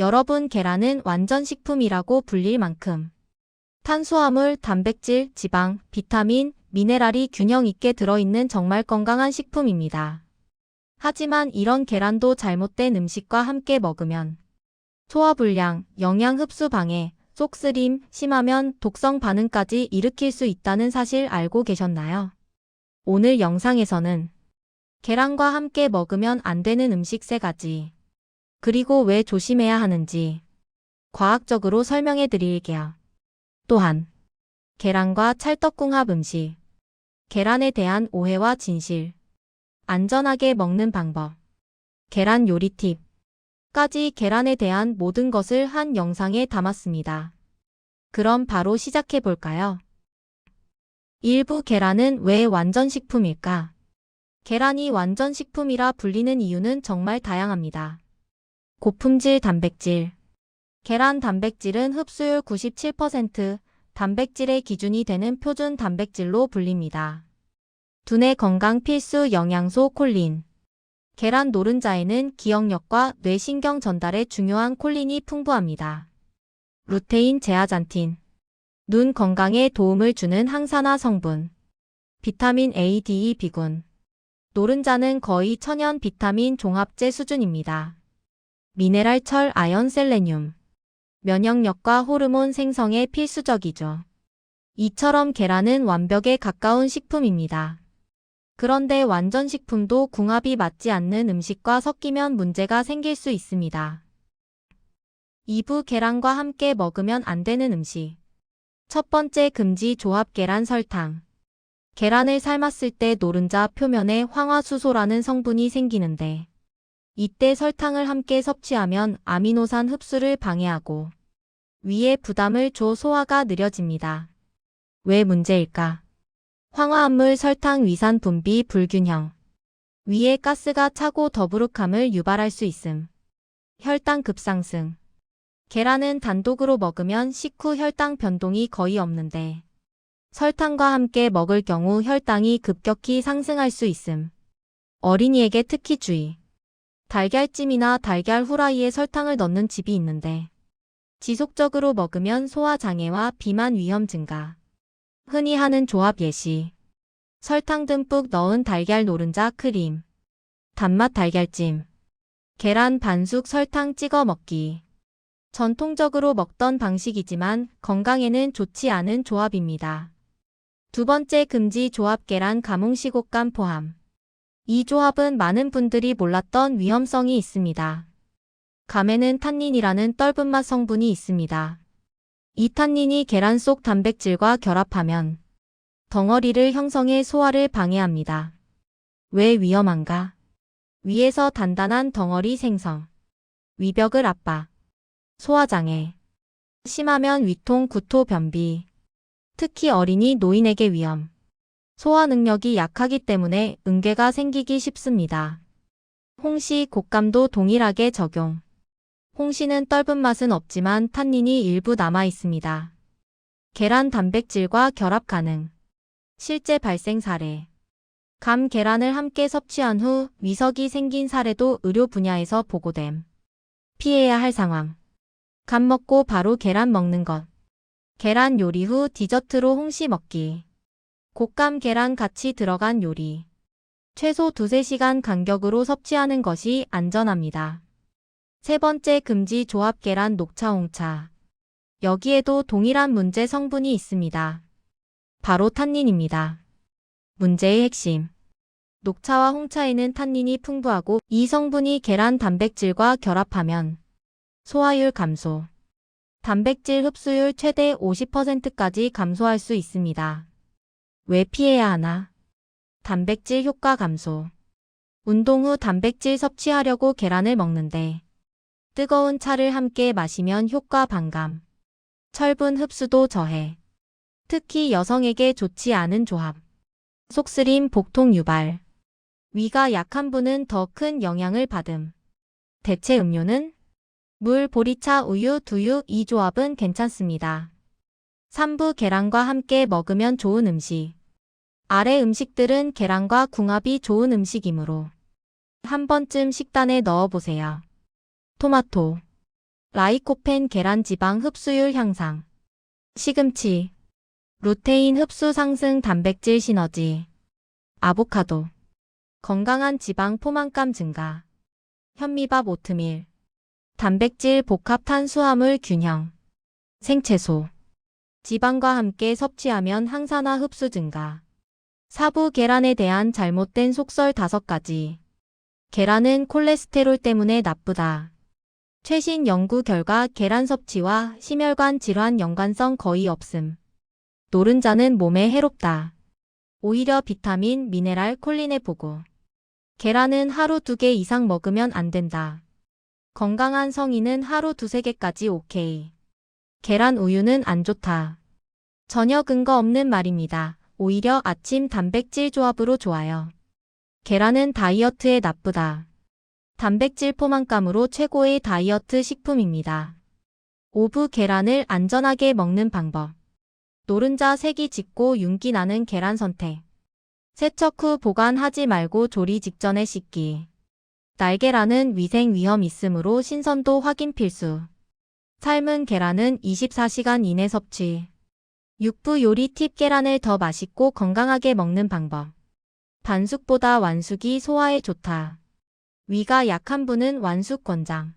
여러분 계란은 완전 식품이라고 불릴 만큼 탄수화물, 단백질, 지방, 비타민, 미네랄이 균형 있게 들어있는 정말 건강한 식품입니다. 하지만 이런 계란도 잘못된 음식과 함께 먹으면 소화불량, 영양 흡수 방해, 속쓰림, 심하면 독성 반응까지 일으킬 수 있다는 사실 알고 계셨나요? 오늘 영상에서는 계란과 함께 먹으면 안 되는 음식 3가지, 그리고 왜 조심해야 하는지 과학적으로 설명해 드릴게요. 또한 계란과 찰떡궁합 음식, 계란에 대한 오해와 진실, 안전하게 먹는 방법, 계란 요리 팁까지 계란에 대한 모든 것을 한 영상에 담았습니다. 그럼 바로 시작해 볼까요? 일부 계란은 왜 완전 식품일까? 계란이 완전 식품이라 불리는 이유는 정말 다양합니다. 고품질 단백질. 계란 단백질은 흡수율 97%, 단백질의 기준이 되는 표준 단백질로 불립니다. 두뇌 건강 필수 영양소 콜린. 계란 노른자에는 기억력과 뇌신경 전달에 중요한 콜린이 풍부합니다. 루테인 제아잔틴. 눈 건강에 도움을 주는 항산화 성분. 비타민 A, D, E, B군. 노른자는 거의 천연 비타민 종합제 수준입니다. 미네랄 철, 아연, 셀레늄. 면역력과 호르몬 생성에 필수적이죠. 이처럼 계란은 완벽에 가까운 식품입니다. 그런데 완전 식품도 궁합이 맞지 않는 음식과 섞이면 문제가 생길 수 있습니다. 2부 계란과 함께 먹으면 안 되는 음식. 첫 번째 금지 조합 계란 설탕. 계란을 삶았을 때 노른자 표면에 황화수소라는 성분이 생기는데 이때 설탕을 함께 섭취하면 아미노산 흡수를 방해하고 위에 부담을 줘 소화가 느려집니다. 왜 문제일까? 황화합물 설탕 위산 분비 불균형. 위에 가스가 차고 더부룩함을 유발할 수 있음. 혈당 급상승. 계란은 단독으로 먹으면 식후 혈당 변동이 거의 없는데 설탕과 함께 먹을 경우 혈당이 급격히 상승할 수 있음. 어린이에게 특히 주의. 달걀찜이나 달걀 후라이에 설탕을 넣는 집이 있는데 지속적으로 먹으면 소화장애와 비만 위험 증가. 흔히 하는 조합 예시. 설탕 듬뿍 넣은 달걀 노른자 크림. 단맛 달걀찜. 계란 반숙 설탕 찍어 먹기. 전통적으로 먹던 방식이지만 건강에는 좋지 않은 조합입니다. 두 번째 금지 조합 계란 가뭉시곶감 포함. 이 조합은 많은 분들이 몰랐던 위험성이 있습니다. 감에는 탄닌이라는 떫은 맛 성분이 있습니다. 이 탄닌이 계란 속 단백질과 결합하면 덩어리를 형성해 소화를 방해합니다. 왜 위험한가? 위에서 단단한 덩어리 생성. 위벽을 압박. 소화장애. 심하면 위통, 구토, 변비. 특히 어린이, 노인에게 위험. 소화 능력이 약하기 때문에 응괴가 생기기 쉽습니다. 홍시, 곶감도 동일하게 적용. 홍시는 떫은 맛은 없지만 탄닌이 일부 남아 있습니다. 계란 단백질과 결합 가능. 실제 발생 사례. 감 계란을 함께 섭취한 후 위석이 생긴 사례도 의료 분야에서 보고됨. 피해야 할 상황. 감 먹고 바로 계란 먹는 것. 계란 요리 후 디저트로 홍시 먹기. 곶감 계란 같이 들어간 요리. 최소 2-3시간 간격으로 섭취하는 것이 안전합니다. 세 번째 금지 조합 계란 녹차 홍차. 여기에도 동일한 문제 성분이 있습니다. 바로 탄닌입니다. 문제의 핵심. 녹차와 홍차에는 탄닌이 풍부하고 이 성분이 계란 단백질과 결합하면 소화율 감소, 단백질 흡수율 최대 50%까지 감소할 수 있습니다. 왜 피해야 하나? 단백질 효과 감소. 운동 후 단백질 섭취하려고 계란을 먹는데 뜨거운 차를 함께 마시면 효과 반감. 철분 흡수도 저해. 특히 여성에게 좋지 않은 조합. 속쓰림 복통 유발. 위가 약한 분은 더 큰 영향을 받음. 대체 음료는? 물, 보리차, 우유, 두유 이 조합은 괜찮습니다. 3부 계란과 함께 먹으면 좋은 음식. 아래 음식들은 계란과 궁합이 좋은 음식이므로 한 번쯤 식단에 넣어보세요. 토마토. 라이코펜 계란 지방 흡수율 향상. 시금치. 루테인 흡수 상승 단백질 시너지. 아보카도. 건강한 지방 포만감 증가. 현미밥 오트밀. 단백질 복합 탄수화물 균형. 생채소. 지방과 함께 섭취하면 항산화 흡수 증가. 사부 계란에 대한 잘못된 속설 5가지. 계란은 콜레스테롤 때문에 나쁘다. 최신 연구 결과 계란 섭취와 심혈관 질환 연관성 거의 없음. 노른자는 몸에 해롭다. 오히려 비타민, 미네랄, 콜린에 보고. 계란은 하루 두개 이상 먹으면 안 된다. 건강한 성인은 하루 두세 개까지 오케이. 계란 우유는 안 좋다. 전혀 근거 없는 말입니다. 오히려 아침 단백질 조합으로 좋아요. 계란은 다이어트에 나쁘다. 단백질 포만감으로 최고의 다이어트 식품입니다. 오브 계란을 안전하게 먹는 방법. 노른자 색이 짙고 윤기 나는 계란 선택. 세척 후 보관하지 말고 조리 직전에 씻기. 날계란은 위생 위험 있으므로 신선도 확인 필수. 삶은 계란은 24시간 이내 섭취. 육부 요리 팁 계란을 더 맛있고 건강하게 먹는 방법. 반숙보다 완숙이 소화에 좋다. 위가 약한 분은 완숙 권장.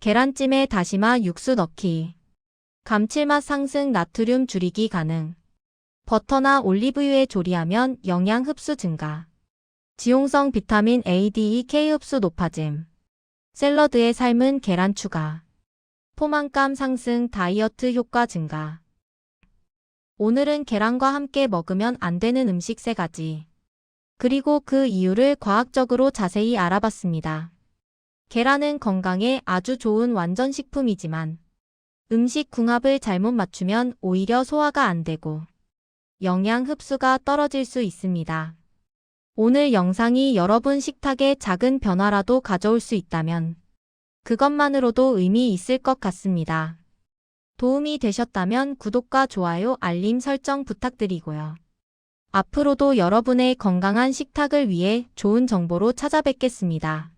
계란찜에 다시마 육수 넣기. 감칠맛 상승 나트륨 줄이기 가능. 버터나 올리브유에 조리하면 영양 흡수 증가. 지용성 비타민 A, D, E, K 흡수 높아짐. 샐러드에 삶은 계란 추가. 포만감 상승 다이어트 효과 증가. 오늘은 계란과 함께 먹으면 안 되는 음식 3가지. 그리고 그 이유를 과학적으로 자세히 알아봤습니다. 계란은 건강에 아주 좋은 완전식품이지만 음식 궁합을 잘못 맞추면 오히려 소화가 안 되고 영양 흡수가 떨어질 수 있습니다. 오늘 영상이 여러분 식탁에 작은 변화라도 가져올 수 있다면 그것만으로도 의미 있을 것 같습니다. 도움이 되셨다면 구독과 좋아요, 알림 설정 부탁드리고요. 앞으로도 여러분의 건강한 식탁을 위해 좋은 정보로 찾아뵙겠습니다.